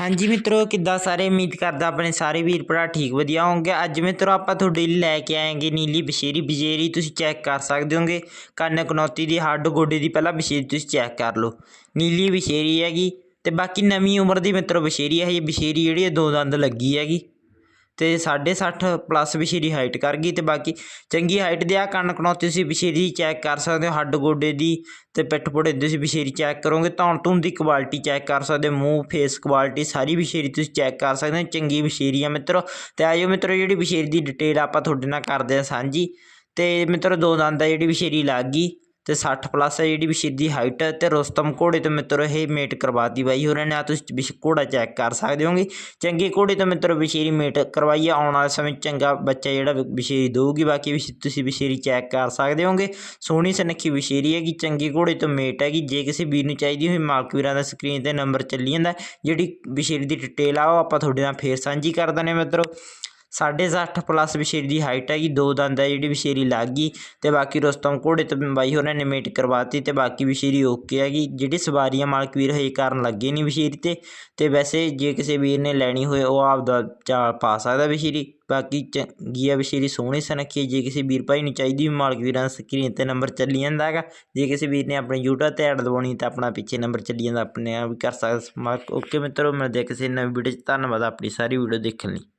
ਹਾਂਜੀ ਮਿੱਤਰੋ, ਕਿੱਦਾਂ ਸਾਰੇ? ਉਮੀਦ ਕਰਦਾ ਆਪਣੇ ਸਾਰੇ ਵੀਰ ਭਰਾ ਠੀਕ, ਵਧੀਆ ਹੋਣਗੇ। ਅੱਜ ਮਿੱਤਰੋ, ਆਪਾਂ ਤੁਹਾਡੇ ਲਈ ਲੈ ਕੇ ਆਏਗੇ ਨੀਲੀ ਬਸ਼ੇਰੀ। ਬਜੇਰੀ ਤੁਸੀਂ ਚੈੱਕ ਕਰ ਸਕਦੇ ਹੋਗੇ। ਕੰਨ ਕਨੌਤੀ ਦੀ ਹੱਡ ਗੋਡੇ ਦੀ ਪਹਿਲਾਂ ਬਸ਼ੇਰੀ ਤੁਸੀਂ ਚੈੱਕ ਕਰ ਲਓ। ਨੀਲੀ ਬਸ਼ੇਰੀ ਹੈਗੀ ਤੇ ਬਾਕੀ ਨਵੀਂ ਉਮਰ ਦੀ ਮਿੱਤਰੋ, ਬਸ਼ੇਰੀ ਹੈ ਇਹ ਬਸ਼ੇਰੀ ਜਿਹੜੀ ਹੈ ਦੋ ਦੰਦ ਲੱਗੀ ਹੈਗੀ। ਅਤੇ ਸਾਢੇ ਸੱਠ ਪਲੱਸ ਬਸ਼ੇਰੀ ਹਾਈਟ ਕਰ ਗਈ ਅਤੇ ਬਾਕੀ ਚੰਗੀ ਹਾਈਟ ਦੇ ਆ ਕੰਨ ਕਨੌਤੀ ਤੁਸੀਂ ਬਸ਼ੇਰੀ ਚੈੱਕ ਕਰ ਸਕਦੇ ਹੋ, ਹੱਡ ਗੋਡੇ ਦੀ ਅਤੇ ਪਿੱਠ ਪੁੜੇ ਦੀ ਤੁਸੀਂ ਬਸ਼ੇਰੀ ਚੈੱਕ ਕਰੋਗੇ, ਧੌਣ ਧੂਣ ਦੀ ਕੁਆਲਿਟੀ ਚੈੱਕ ਕਰ ਸਕਦੇ ਹੋ, ਮੂੰਹ ਫੇਸ ਕੁਆਲਿਟੀ ਸਾਰੀ ਬਸ਼ੇਰੀ ਤੁਸੀਂ ਚੈੱਕ ਕਰ ਸਕਦੇ ਹੋ, ਚੰਗੀ ਬਸ਼ੇਰੀ ਆ ਮਿੱਤਰੋ। ਤੇ ਆਇਓ ਮਿੱਤਰੋ ਜਿਹੜੀ ਬਸ਼ੇਰੀ ਦੀ ਡਿਟੇਲ ਆਪਾਂ ਤੁਹਾਡੇ ਨਾਲ ਕਰਦੇ ਹਾਂ ਸਾਂਝੀ। ਅਤੇ ਮਿੱਤਰੋ ਦੋ ਦੰਦ ਆ ਜਿਹੜੀ ਬਸ਼ੇਰੀ ਲੱਗ ਗਈ। ਅਤੇ ਸੱਠ ਪਲੱਸ ਹੈ ਜਿਹੜੀ ਬਸ਼ੀਰ ਦੀ ਹਾਈਟ ਅਤੇ ਰੁਸਤਮ ਘੋੜੇ ਤੋਂ ਮਿੱਤਰੋ ਇਹ ਮੇਟ ਕਰਵਾਤੀ ਬਾਈ ਹੋਰਾਂ ਨੇ। ਆ ਤੁਸੀਂ ਬਿਸ਼ ਘੋੜਾ ਚੈੱਕ ਕਰ ਸਕਦੇ ਹੋਗੇ। ਚੰਗੇ ਘੋੜੇ ਤੋਂ ਮਿੱਤਰੋ ਬਸ਼ੀਰੀ ਮੇਟ ਕਰਵਾਈ ਆ। ਆਉਣ ਵਾਲੇ ਸਮੇਂ ਚੰਗਾ ਬੱਚਾ ਜਿਹੜਾ ਬਸ਼ੀਰੀ ਦੇਊਗੀ। ਬਾਕੀ ਵੀ ਤੁਸੀਂ ਬਸ਼ੀਰੀ ਚੈੱਕ ਕਰ ਸਕਦੇ ਹੋਗੇ। ਸੋਹਣੀ ਸੁਨੱਖੀ ਬਸ਼ੀਰੀ ਹੈਗੀ, ਚੰਗੇ ਘੋੜੇ ਤੋਂ ਮੇਟ ਹੈਗੀ। ਜੇ ਕਿਸੇ ਵੀਰ ਨੂੰ ਚਾਹੀਦੀ ਹੋਈ ਮਾਲਕ ਵੀਰਾਂ ਦਾ ਸਕਰੀਨ ਤੇ ਨੰਬਰ ਚੱਲੀ ਜਾਂਦਾ। ਜਿਹੜੀ ਬਸ਼ੀਰੀ ਦੀ ਡਿਟੇਲ ਆ, ਉਹ ਆਪਾਂ ਤੁਹਾਡੇ ਨਾਲ ਫੇਰ ਸਾਂਝੀ ਕਰ ਦਿੰਦੇ ਮਿੱਤਰੋ। ਸਾਢੇ ਸੱਠ ਪਲੱਸ ਬਸ਼ੇਰੀ ਦੀ ਹਾਈਟ ਹੈਗੀ, ਦੋ ਦੰਦ ਹੈ ਜਿਹੜੀ ਬਸ਼ੇਰੀ ਲੱਗ ਗਈ ਅਤੇ ਬਾਕੀ ਰੁਸਤਮ ਘੋੜੇ ਤੋਂ ਬਾਈ ਹੋਰਾਂ ਨੇ ਮੇਟ ਕਰਵਾਤੀ ਅਤੇ ਬਾਕੀ ਬਸ਼ੇਰੀ ਓਕੇ ਹੈਗੀ। ਜਿਹੜੀ ਸਵਾਰੀਆਂ ਮਾਲਕ ਵੀਰ ਹਜੇ ਕਰਨ ਲੱਗੇ ਨਹੀਂ ਬਸ਼ੇਰੀ ਤੇ ਅਤੇ ਵੈਸੇ ਜੇ ਕਿਸੇ ਵੀਰ ਨੇ ਲੈਣੀ ਹੋਏ ਉਹ ਆਪਦਾ ਚਾਲ ਪਾ ਸਕਦਾ ਬਸ਼ੇਰੀ ਬਾਕੀ ਚੰਗੀ ਆ ਬਸ਼ੇਰੀ ਸੋਹਣੀ ਸੁਨੱਖੀ ਜੇ ਕਿਸੇ ਵੀਰ ਭਾਈ ਨੂੰ ਚਾਹੀਦੀ ਵੀ ਮਾਲਕ ਵੀਰਾਂ ਦਾ ਸਕਰੀਨ ਤੇ ਨੰਬਰ ਚੱਲੀ ਜਾਂਦਾ ਹੈਗਾ, ਜੇ ਕਿਸੇ ਵੀਰ ਨੇ ਆਪਣੇ YouTube ਤੇ ਐਡ ਦਵਾਉਣੀ ਤਾਂ ਆਪਣਾ ਪਿੱਛੇ ਨੰਬਰ ਚੱਲੀ ਜਾਂਦਾ, ਆਪਣੇ ਆਪ ਵੀ ਕਰ ਸਕਦਾ। ਓਕੇ ਮਿੱਤਰੋ, ਮਿਲਦੇ ਹਾਂ ਕਿਸੇ ਨਵੀਂ ਵੀਡੀਓ 'ਚ। ਧੰਨਵਾਦ, ਆਪਣੀ ਸਾਰੀ ਵੀਡੀਓ ਦੇਖਣ ਲਈ।